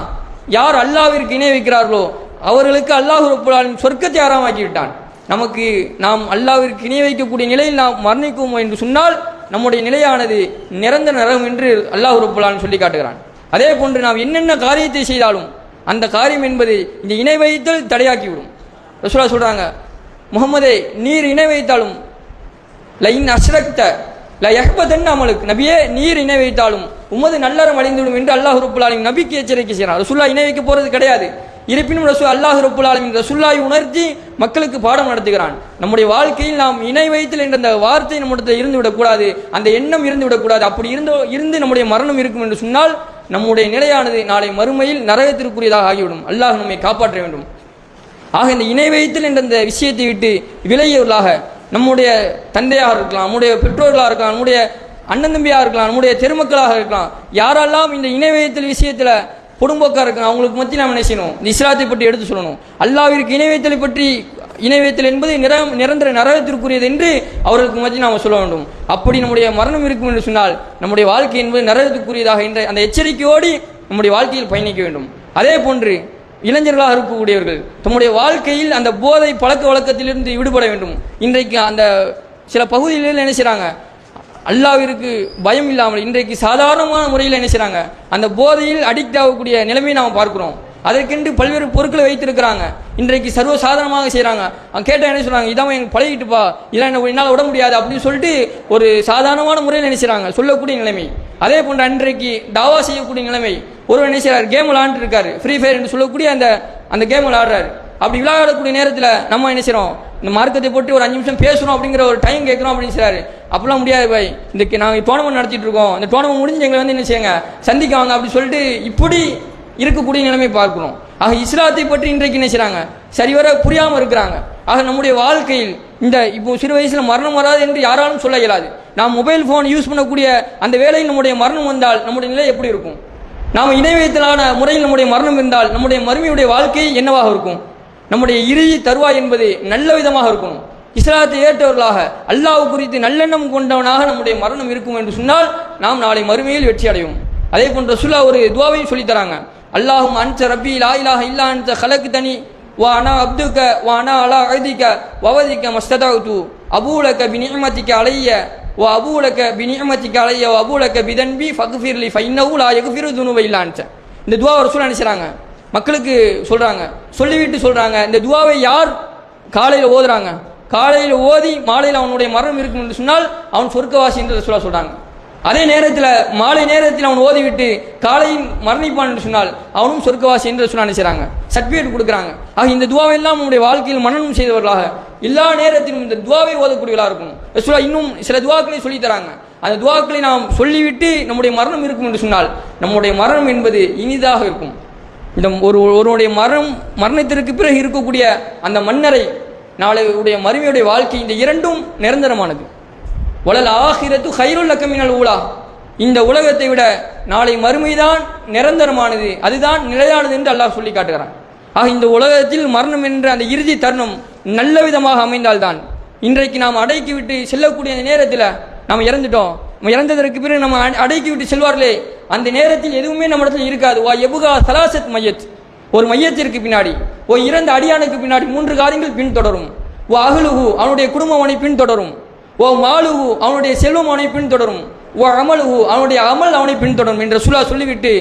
யார் அல்லாவிற்கு இணை வைக்கிறார்களோ அவர்களுக்கு அல்லாஹ் உறுப்புலான் சொர்க்கத்தை ஆறாமாக்கி விட்டான் நமக்கு நாம் அல்லாவிற்கு இணை வைக்கக்கூடிய நிலையில் நாம் மரணிக்குவோம் என்று சொன்னால் நம்முடைய நிலையானது நிறந்த நரகம் என்று அல்லாஹ் ரப்புல்லான் சொல்லி காட்டுகிறான். அதே போன்று நாம் என்னென்ன காரியத்தை செய்தாலும் அந்த காரியம் என்பது இந்த இணை வைத்தல் தடையாக்கிவிடும். ரசூலா சொல்கிறாங்க முகமதே நீர் இணை வைத்தாலும் லைன் அஸ்ரக்த ல யஹ்பதன் அமலுக்கு. நபியே நீர் இணை வைத்தாலும் உமது நல்லறம் அடைந்துவிடும் என்று அல்லாஹ் ரப்புல் நபிக்கு எச்சரிக்கை செய்கிறார் ரசுல்லா இணை வைக்க போகிறது கிடையாது. இருப்பினும் ரசூ அல்லாஹ் ரப்புல் ரசுல்லாய் உணர்த்தி மக்களுக்கு பாடம் நடத்துகிறான். நம்முடைய வாழ்க்கையில் நாம் இணை வைத்தல் என்ற அந்த வார்த்தை நம்மிடத்தில் இருந்து விடக்கூடாது. அந்த எண்ணம் இருந்து விடக்கூடாது. அப்படி இருந்தோ இருந்து நம்முடைய மரணம் இருக்கும் என்று சொன்னால் நம்முடைய நிலையானது நாளை மறுமையில் நரகத்திற்குரியதாக ஆகிவிடும். அல்லாஹ் நம்மை காப்பாற்ற வேண்டும். ஆக இந்த இணை வைத்தல் என்ற இந்த விஷயத்தை விட்டு விலகியவர்களாக நம்முடைய தந்தையாக இருக்கலாம் நம்முடைய பெற்றோர்களாக இருக்கலாம் நம்முடைய அண்ணன் தம்பியாக இருக்கலாம் நம்முடைய தெருமக்களாக இருக்கலாம் யாரெல்லாம் இந்த இணையத்தில் விஷயத்தில் பொடும்போக்காக இருக்காங்க அவங்களுக்கு மத்தி நாம் என்ன செய்யணும்? இந்த இஸ்லாத்தை பற்றி எடுத்து சொல்லணும். அல்லாவிற்கு இணையத்தலை பற்றி இணைவேத்தல் என்பது நிர நிரந்தர நரகத்திற்குரியது என்று அவர்களுக்கு மத்தியில் நாம் சொல்ல வேண்டும். அப்படி நம்முடைய மரணம் இருக்கும் என்று சொன்னால் நம்முடைய வாழ்க்கை என்பது நரகத்துக்குரியதாக என்ற அந்த எச்சரிக்கையோடு நம்முடைய வாழ்க்கையில் பயணிக்க வேண்டும். அதே போன்று இளைஞர்களாக இருக்கக்கூடியவர்கள் தம்முடைய வாழ்க்கையில் அந்த போதை பழக்க வழக்கத்திலிருந்து விடுபட வேண்டும். இன்றைக்கு அந்த சில பகுதிகளில் என்ன செய்கிறாங்க அல்லாவிற்கு பயம் இல்லாமல் இன்றைக்கு சாதாரணமான முறையில் என்ன செய்கிறாங்க அந்த போதையில் அடிக்ட் ஆகக்கூடிய நிலைமையை நாம் பார்க்குறோம். அதற்கென்று பல்வேறு பொருட்களை வைத்திருக்கிறாங்க. இன்றைக்கு சர்வ சாதாரணமாக செய்கிறாங்க அவங்க கேட்டால் என்ன சொல்கிறாங்க இதான் எனக்கு பழகிட்டுப்பா. இல்லை என்ன என்னால் விட முடியாது. அப்படின்னு சொல்லிட்டு ஒரு சாதாரணமான முறையில் நினைச்சாங்க சொல்லக்கூடிய நிலைமை. அதே போன்று அன்றைக்கு டாவா செய்யக்கூடிய நிலைமை. ஒருவர் என்ன செய்கிறார் கேம் விளாண்டுட்டு இருக்காரு ஃப்ரீ ஃபயர் என்று சொல்லக்கூடிய அந்த அந்த கேம் விளாடுறாரு அப்படி விளையாடக்கூடிய நேரத்தில் நம்ம என்ன செய்கிறோம் இந்த மார்க்கத்தை போட்டு ஒரு அஞ்சு நிமிஷம் பேசணும் அப்படிங்கிற ஒரு டைம் கேட்குறோம் அப்படின்னு சொல்றாரு அப்படிலாம் முடியாது பாய். இந்த நாங்கள் டோர்னமெண்ட் நடத்திட்டு இருக்கோம். இந்த டோர்னமெண்ட் முடிஞ்சு எங்களை வந்து என்ன செய்யுங்க? சந்திக்க வாங்க அப்படின்னு சொல்லிட்டு இப்படி இருக்கக்கூடிய நிலைமை பார்க்கிறோம். ஆக இஸ்லாத்தை பற்றி இன்றைக்கு என்ன செய்கிறாங்க சரிவர புரியாமல் இருக்கிறாங்க. ஆக நம்முடைய வாழ்க்கையில் இந்த இப்போ சிறு வயசில் மரணம் வராது என்று யாராலும் சொல்ல இயலாது. நாம் மொபைல் ஃபோன் யூஸ் பண்ணக்கூடிய அந்த வேலையில் நம்முடைய மரணம் வந்தால் நம்முடைய நிலை எப்படி இருக்கும்? நாம் இணையத்திலான முறையில் நம்முடைய மரணம் இருந்தால் நம்முடைய மருமையுடைய வாழ்க்கை என்னவாக இருக்கும்? நம்முடைய இறுதி தருவாய் என்பது நல்ல விதமாக இருக்கும். இஸ்லாத்தை ஏற்றவர்களாக அல்லாஹ் குறித்து நல்லெண்ணம் கொண்டவனாக நம்முடைய மரணம் இருக்கும் என்று சொன்னால் நாம் நாளை மறுமையில் வெற்றி அடைவோம். அதே போன்ற சுல்லா ஒரு துவாவையும் சொல்லித்தராங்க அல்லாஹும் அன்ச ரப்பி லா இல்லா அன்ச கலக்கு தனி வா அனா அப்துக்க வா அனா அலா அழுதிக்க வவதிக்க மஸ்ததாவுத்து அபூலக்க பினிமத்திக்க அலைய ஓ அபூலக்க பினிமத்திக்க கலைய ஓ அபூலக்க பிதன்பி ஃபக்ஃபிர்லி ஃபைன்னவு லா யக்ஃபிரு துனுப இல்லான்ச்ச இந்த துவா ஒரு சொல்ல நினைச்சாங்க மக்களுக்கு சொல்கிறாங்க சொல்லிவிட்டு சொல்கிறாங்க இந்த துவாவை யார் காலையில் ஓதுறாங்க? காலையில் ஓதி மாலையில் அவனுடைய மரணம் இருக்கும் என்று சொன்னால் அவன் சொர்க்கவாசி என்று சொல்ல சொல்கிறாங்க அதே நேரத்தில் மாலை நேரத்தில் அவன் ஓதிவிட்டு காலையில் மரணிப்பான் என்று சொன்னால் அவனும் சொர்க்கவாசி என்று சொல்ல நினைச்சாங்க சர்டிஃபிகேட் கொடுக்குறாங்க. ஆக இந்த துவாவை எல்லாம் நம்முடைய வாழ்க்கையில் மனநம் செய்தவர்களாக எல்லா நேரத்திலும் இந்த துவாவை ஓதக்கூடியவர்களாக இருக்கும் இன்னும் சில துவாக்களை சொல்லித் தராங்க. அந்த துவாக்களை நாம் சொல்லிவிட்டு நம்முடைய மரணம் இருக்கும் என்று சொன்னால் நம்முடைய மரணம் என்பது இனிதாக இருக்கும். இந்த ஒரு ஒருவருடைய மரணம் மரணத்திற்கு பிறகு இருக்கக்கூடிய அந்த மன்னரை நாளை உடைய மறுமையுடைய வாழ்க்கை இந்த இரண்டும் நிரந்தரமானது. வளல் ஆகிரத்து ஹைருல் லக்கமினல் ஊலா இந்த உலகத்தை விட நாளை மறுமைதான் நிரந்தரமானது அதுதான் நிலையானது என்று அல்லாஹ் சொல்லி காட்டுகிறான். ஆக இந்த உலகத்தில் மரணம் என்ற அந்த இறுதி தருணம் நல்ல விதமாக அமைந்தால்தான். இன்றைக்கு நாம் அடைக்கி விட்டு செல்லக்கூடிய அந்த நேரத்தில் நாம் இறந்துட்டோம். நம்ம இறந்ததற்கு பிறகு நம்ம அடைக்கி விட்டு செல்வார்களே அந்த நேரத்தில் எதுவுமே நம்ம இடத்துல இருக்காது. வா எபுகா சலாசத் மையத். ஒரு மையத்திற்கு பின்னாடி ஓ இறந்த அடியானுக்கு பின்னாடி மூன்று காரியங்கள் பின்தொடரும். ஓ அகலுகு அவனுடைய குடும்பம் அவனை பின்தொடரும். ஓ மாலுகு அவனுடைய செல்வம் அவனை பின்தொடரும். ஓ அமலுகு அவனுடைய அமல் அவனை பின்தொடரும். என்ற சுல்லா சொல்லிவிட்டு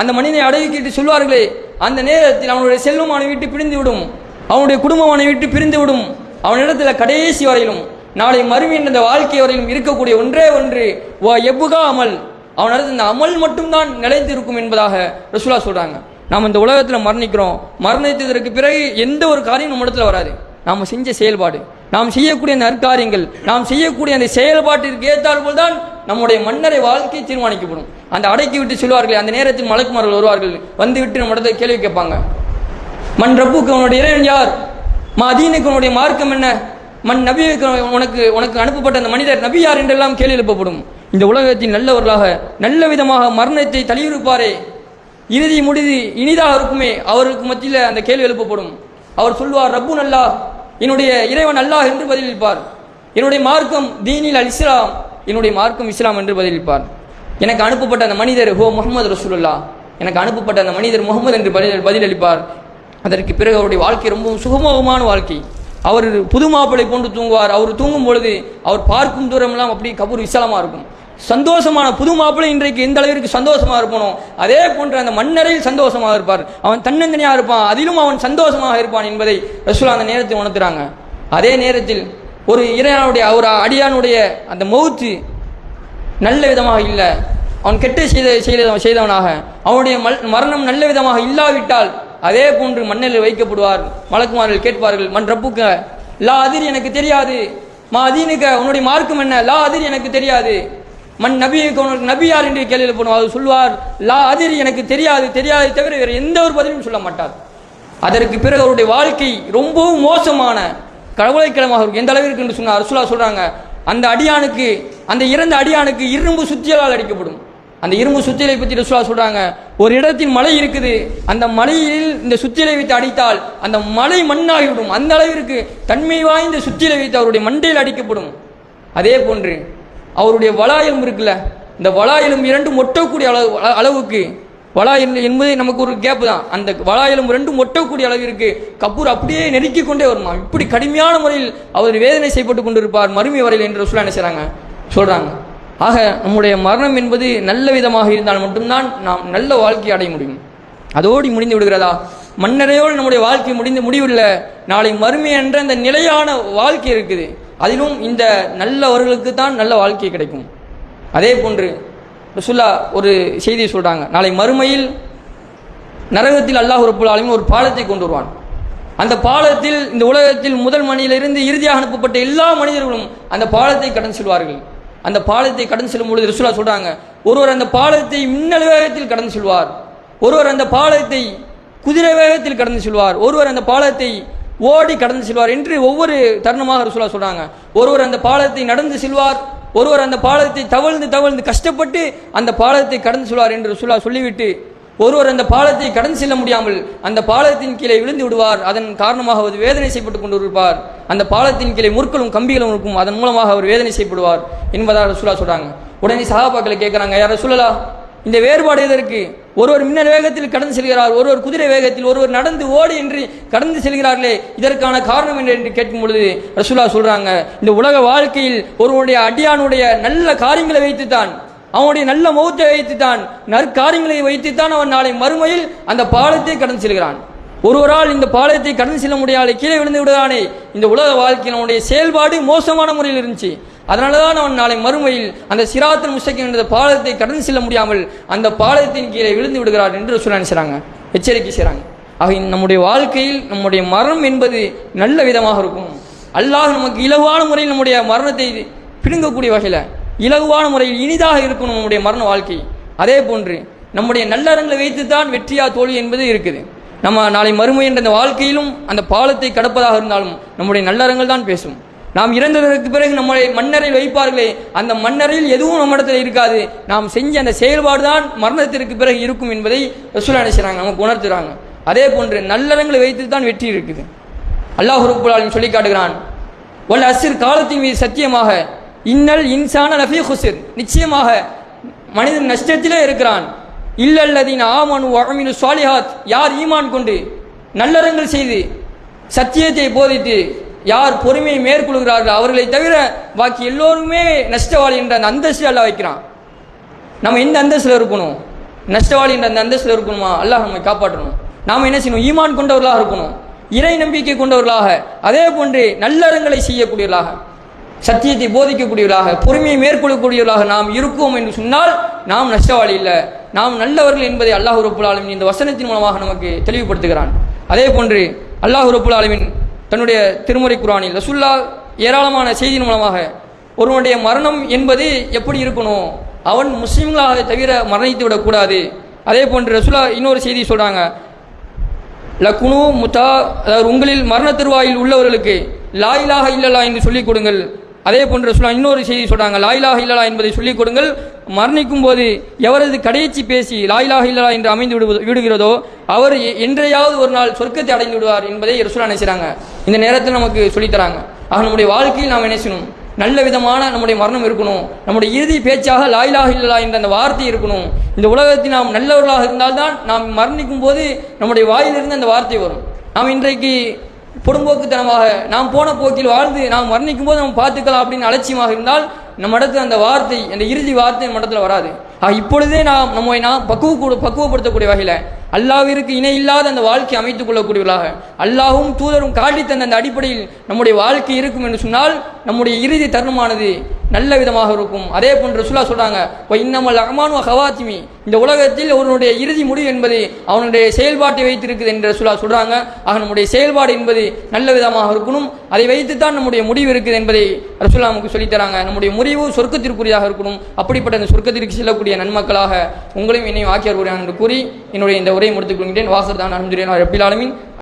அந்த மனிதனை அடக்கிட்டு சொல்வார்களே அந்த நேரத்தில் அவனுடைய செல்வம் அவனை விட்டு பிரிந்து விடும் அவனுடைய குடும்பம் அவனை விட்டு பிரிந்து விடும் அவனிடத்துல கடைசி வரையிலும் நாளை மறுமையின் அந்த வாழ்க்கை வரையிலும் இருக்கக்கூடிய ஒன்றே ஒன்று ஓ எப்புகா அமல். அவனது இந்த அமல் மட்டும்தான் நிலைத்து இருக்கும் என்பதாக ரசூலா சொல்கிறாங்க நாம் இந்த உலகத்தில் மரணிக்கிறோம். மரணித்ததற்கு பிறகு எந்த ஒரு காரியம் நம்ம இடத்துல வராது. நாம் செஞ்ச செயல்பாடு. நாம் செய்யக்கூடிய நற்காரியங்கள் நாம் செய்யக்கூடிய அந்த செயல்பாட்டிற்கு ஏற்றால் போல்தான் நம்முடைய மன்னரை வாழ்க்கை தீர்மானிக்கப்படும். அந்த அடக்கி விட்டு சொல்வார்கள் அந்த நேரத்தில் மலக்குமார்கள் வருவார்கள் வந்து விட்டு நம்ம இடத்துல கேள்வி கேட்பாங்க. மண் ரப்புக்கு உன்னுடைய இறைவன் யார்? மா அதீனுக்கு உன்னுடைய மார்க்கம் என்ன? மண் நபிக்கு உனக்கு உனக்கு அனுப்பப்பட்ட அந்த மனிதர் நபி யார் என்றெல்லாம் கேள்வி எழுப்பப்படும். இந்த உலகத்தின் நல்லவர்களாக நல்ல விதமாக மரணத்தை தலியுறுப்பாரே இறுதி முடிதி இனிதாக இருக்குமே அவருக்கு மத்தியில் அந்த கேள்வி எழுப்பப்படும். அவர் சொல்வார் ரப்பு நல்லா என்னுடைய இறைவன் அல்லாஹ் என்று பதிலளிப்பார். என்னுடைய மார்க்கம் தீனில் அல் இஸ்லாம் என்னுடைய மார்க்கம் இஸ்லாம் என்று பதிலளிப்பார். எனக்கு அனுப்பப்பட்ட அந்த மனிதர் ஹோ முகமது ரசூலுல்லா எனக்கு அனுப்பப்பட்ட அந்த மனிதர் முகமது என்று பதில் பதிலளிப்பார். அதற்கு பிறகு அவருடைய வாழ்க்கை ரொம்பவும் சுகமோகமான வாழ்க்கை. அவர் புது மாப்பிளை போன்று தூங்குவார். அவர் தூங்கும் பொழுது அவர் பார்க்கும் தூரமெல்லாம் அப்படி கபூர் விசாலமாக இருக்கும். சந்தோஷமான புது மாப்பிளை இன்றைக்கு எந்த அளவிற்கு சந்தோஷமாக இருப்பானோ அதே போன்ற அந்த மன்னரையில் சந்தோஷமாக இருப்பார். அவன் தன்னந்தனியாக இருப்பான் அதிலும் அவன் சந்தோஷமாக இருப்பான் என்பதை ரசூலா அந்த நேரத்தில் உணர்த்துறாங்க. அதே நேரத்தில் ஒரு இறைவனுடைய ஒரு அடியானுடைய அந்த மௌத்து நல்ல விதமாக இல்லை. அவன் கெட்ட செய்த செய்த செய்தவனாக. அவனுடைய மரணம் நல்ல விதமாக இல்லாவிட்டால் அதே போன்று மண்ணில் வைக்கப்படுவார். மலக்குமார்கள் கேட்பார்கள் மண் ரப்புக்க லா அதிர் எனக்கு தெரியாது. மா அதீனுக்க உன்னுடைய மார்க்கம் என்ன? லா அதிர் எனக்கு தெரியாது. மண் நபியை உனக்கு நபி யார் என்று கேள்வியில் போனோம். அவர் சொல்வார் லா அதிர் எனக்கு தெரியாது தெரியாது தவிர வேறு எந்த ஒரு பதிலும் சொல்ல மாட்டார். அதற்கு பிறகு அவருடைய வாழ்க்கை ரொம்பவும் மோசமான கவலைக்கிழமாக இருக்கும் எந்த அளவிற்கு என்று சொன்னார் அரசுலா சொல்கிறாங்க அந்த அடியானுக்கு அந்த இறந்த அடியானுக்கு இரும்பு சுத்தியலால் அடிக்கப்படும். அந்த இரும்பு சுத்தியலை பற்றி ரசுலா சொல்கிறாங்க ஒரு இடத்தில் மலை இருக்குது. அந்த மலையில் இந்த சுத்தியலை வைத்து அடித்தால் அந்த மலை மண்ணாகிவிடும். அந்த அளவிற்கு தன்மை வாய்ந்த சுத்தியலை வைத்து அவருடைய மண்டையில் அடிக்கப்படும். அதே போன்று அவருடைய வலாயலும் இருக்குல்ல? இந்த வலாயலும் இரண்டும் ஒட்டக்கூடிய அளவு அளவுக்கு. வலாயல் என்பது நமக்கு ஒரு கேப் தான். அந்த வலாயலும் ரெண்டும் ஒட்டக்கூடிய அளவிற்கு கபூர் அப்படியே நெருக்கி கொண்டே வருமா இப்படி கடுமையான முறையில் அவர் வேதனை செய்யப்பட்டு கொண்டிருப்பார். மறுமை வரையில் என்று சொல்ல நினைச்சாங்க சொல்கிறாங்க சொல்றாங்க. ஆக நம்முடைய மரணம் என்பது நல்ல விதமாக இருந்தால் மட்டும்தான் நாம் நல்ல வாழ்க்கை அடைய முடியும். அதோடு முடிந்து விடுகிறதா? மன்னரையோடு நம்முடைய வாழ்க்கை முடிந்து முடிவில்லை. நாளை மறுமை என்ற அந்த நிலையான வாழ்க்கை இருக்குது. அதிலும் இந்த நல்லவர்களுக்கு தான் நல்ல வாழ்க்கை கிடைக்கும். அதே போன்று ரசுல்லா ஒரு செய்தியை சொல்கிறாங்க நாளை மறுமையில் நரகத்தில் அல்லாஹ் உறுப்புலாலும் ஒரு பாலத்தை கொண்டு வருவான். அந்த பாலத்தில் இந்த உலகத்தில் முதல் மணியிலிருந்து இறுதியாக அனுப்பப்பட்ட எல்லா மனிதர்களும் அந்த பாலத்தை கடந்து செல்வார்கள். அந்த பாலத்தை கடந்து செல்லும் பொழுது ரிசுலா சொல்கிறாங்க ஒருவர் அந்த பாலத்தை மின்னல் வேகத்தில் கடந்து செல்வார். ஒருவர் அந்த பாலத்தை குதிரை வேகத்தில் கடந்து செல்வார். ஒருவர் அந்த பாலத்தை ஓடி கடந்து செல்வார் என்று ஒவ்வொரு தருணமாக ரசூலா சொல்றாங்க. ஒருவர் அந்த பாலத்தை நடந்து செல்வார் ஒருவர் அந்த பாலத்தை தவழ்ந்து தவழ்ந்து கஷ்டப்பட்டு அந்த பாலத்தை கடந்து செல்வார் என்று ரசூலா சொல்லிவிட்டு ஒருவர் அந்த பாலத்தை கடந்து செல்ல முடியாமல் அந்த பாலத்தின் கீழே விழுந்து விடுவார் அதன் காரணமாக அவர் வேதனை செய்யப்பட்டு கொண்டு இருப்பார் அந்த பாலத்தின் கீழே முற்களும் கம்பிகளும் இருக்கும் அதன் மூலமாக அவர் வேதனை செய்யப்படுவார் என்பதாக ரசூலா சொல்றாங்க. உடனே சகாபாக்களை கேட்குறாங்க யார சொல்லலா இந்த வேறுபாடு எதற்கு? ஒருவர் மின்னல் வேகத்தில் கடந்து செல்கிறார் ஒருவர் குதிரை வேகத்தில் ஒருவர் நடந்து ஓடி என்று கடந்து செல்கிறார்களே இதற்கான காரணம் என்ன என்று கேட்கும் பொழுது ரசூலா சொல்றாங்க இந்த உலக வாழ்க்கையில் ஒருவருடைய அடியானுடைய நல்ல காரியங்களை வைத்துத்தான் அவனுடைய நல்ல முகத்தை வைத்துத்தான் நற்காரியங்களை வைத்துத்தான் அவன் நாளை மறுமையில் அந்த பாலத்தை கடந்து செல்கிறான். ஒருவரால் இந்த பாலத்தை கடந்து செல்ல முடியாத கீழே விழுந்து விடுதானே இந்த உலக வாழ்க்கையினுடைய அவனுடைய செயல்பாடு மோசமான முறையில் இருந்துச்சு. அதனால தான் அவன் நாளை மறுமையில் அந்த சிராத்தன் முஸ்தகின் என்ற பாலத்தை கடந்து செல்ல முடியாமல் அந்த பாலத்தின் கீழே விழுந்து விடுகிறார் என்று சொல்ல நினைச்சாங்க. எச்சரிக்கை செய்கிறாங்க ஆக நம்முடைய வாழ்க்கையில் நம்முடைய மரணம் என்பது நல்ல விதமாக இருக்கும். அல்லாஹ் நமக்கு இலகுவான முறையில் நம்முடைய மரணத்தை பிடுங்கக்கூடிய வகையில் இலகுவான முறையில் இனிதாக இருக்கணும் நம்முடைய மரண வாழ்க்கை. அதே போன்று நம்முடைய நல்லறங்களை வைத்துத்தான் வெற்றியா தோல்வி என்பது இருக்குது. நம்ம நாளை மறுமை என்ற அந்த வாழ்க்கையிலும் அந்த பாலத்தை கடப்பதாக இருந்தாலும் நம்முடைய நல்லறங்கள் தான் பேசும். நாம் இறந்ததற்கு பிறகு நம்மளை மன்னரில் வைப்பார்களே அந்த மன்னரையில் எதுவும் நம்மிடத்தில் இருக்காது. நாம் செஞ்ச அந்த செயல்பாடு தான் மரணத்திற்கு பிறகு இருக்கும் என்பதை ரசூலா நினைச்சாங்க நமக்கு உணர்த்துறாங்க. அதே போன்று நல்லறங்களை வைத்து தான் வெற்றி இருக்குது. அல்லாஹ் ரப்புல் சொல்லி காட்டுகிறான் ஒல் அசிர் காலத்தின் மீது சத்தியமாக இன்னல் இன்சான லஃபி ஹுசிர் நிச்சயமாக மனிதன் நஷ்டத்திலே இருக்கிறான். இல்லல்லதீன் ஆமனு வஅமிலு சாலிஹாத் யார் ஈமான் கொண்டு நல்லறங்கள் செய்து சத்தியத்தை போதித்து யார் பொறுமையை மேற்கொள்கிறார்கள் அவர்களை தவிர பாக்கி எல்லோருமே நஷ்டவாளி என்ற அந்த அந்தஸ்து அல்ல வைக்கிறான். நம்ம எந்த அந்தஸ்தில் இருக்கணும். நஷ்டவாளி என்ற அந்த அந்தஸ்தில் இருக்கணுமா? அல்லாஹ் நம்மை காப்பாற்றணும். நாம் என்ன செய்யணும்? ஈமான் கொண்டவர்களாக இருக்கணும். இறை நம்பிக்கை கொண்டவர்களாக. அதே போன்று நல்லறங்களை செய்யக்கூடியவர்களாக. சத்தியத்தை போதிக்கக்கூடியவர்களாக. பொறுமையை மேற்கொள்ளக்கூடியவர்களாக நாம் இருக்கோம் என்று சொன்னால் நாம் நஷ்டவாளி இல்லை. நாம் நல்லவர்கள் என்பதை அல்லாஹ் ரப்புல் ஆலமீன் இந்த வசனத்தின் மூலமாக நமக்கு தெளிவுபடுத்துகிறான். அதே போன்று அல்லாஹ் ரப்புல் ஆலமீன் தன்னுடைய திருமுறை குரானில். ரசுல்லா ஏராளமான செய்தியின் மூலமாக ஒருவனுடைய மரணம் என்பது எப்படி இருக்கணும்? அவன் முஸ்லீம்களாக தவிர மரணித்து விடக்கூடாது. அதே போன்று ரசுல்லா இன்னொரு செய்தி சொல்கிறாங்க லக்குனு முத்தா அதாவது உங்களில் மரண திருவாயில் உள்ளவர்களுக்கு லாயிலாக இல்லலா என்று சொல்லிக் கொடுங்கள். அதே போன்று ரசூலா இன்னொரு செய்தி சொல்கிறாங்க லாயிலாக இல்லலா என்பதை சொல்லிக் கொடுங்கள். மரணிக்கும் போது எவரது கடைச்சி பேசி லாயிலாக இல்லலா என்று அமைந்து விடுவது விடுகிறதோ அவர் என்றையாவது ஒரு நாள் சொர்க்கத்தை அடைந்து விடுவார் என்பதை ரசூலா நினைச்சாங்க இந்த நேரத்தில் நமக்கு சொல்லித்தராங்க ஆக நம்முடைய வாழ்க்கையில் நாம் நினைச்சணும் நல்ல விதமான நம்முடைய மரணம் இருக்கணும். நம்முடைய இறுதி பேச்சாக லாயிலாக இல்லலா என்ற அந்த வார்த்தை இருக்கணும். இந்த உலகத்தில் நாம் நல்லவர்களாக இருந்தால்தான் நாம் மரணிக்கும் போது நம்முடைய வாயிலிருந்து அந்த வார்த்தை வரும். நாம் இன்றைக்கு பொடும்போக்குத்தனமாக நாம் போன போக்கில் வாழ்ந்து நாம் வர்ணிக்கும் போது நம்ம பார்த்துக்கலாம் அப்படின்னு அலட்சியமாக இருந்தால் நம்ம இடத்துல அந்த வார்த்தை அந்த இறுதி வார்த்தை நம்ம இடத்துல வராது. இப்பொழுதே நாம் நம்மை நாம் பக்குவ பக்குவப்படுத்தக்கூடிய வகையில் அல்லாவிற்கு இணை இல்லாத அந்த வாழ்க்கை அமைத்துக் கொள்ளக்கூடியவர்களாக. அல்லாஹும் தூதரும் காட்டி தந்த அந்த அடிப்படையில் நம்முடைய வாழ்க்கை இருக்கும் என்று சொன்னால் நம்முடைய இறுதி தருணமானது நல்ல விதமாக இருக்கும். அதே போன்று ரசூலா சொல்றாங்க இப்போ இன்னமல் அமானு ஹவாத்திமி. இந்த உலகத்தில் ஒருவனுடைய இறுதி முடிவு என்பது அவனுடைய செயல்பாட்டை வைத்திருக்குது என்று ரசூலா சொல்றாங்க. ஆக நம்முடைய செயல்பாடு என்பது நல்ல விதமாக இருக்கணும். அதை வைத்துத்தான் நம்முடைய முடிவு இருக்குது என்பதை ரசுல்லா நமக்கு சொல்லித்தராங்க நம்முடைய முடிவு சொர்க்கத்திற்குரியதாக இருக்கணும். அப்படிப்பட்ட அந்த சொர்க்கத்திற்கு செல்லக்கூடிய நன்மக்களாக உங்களையும் என்னையும் ஆக்கியார் என்று கூறி என்னுடைய இந்த உரையை முடித்துக் கொள்கிறேன். வாசர் தான் அனுமதி ரபில்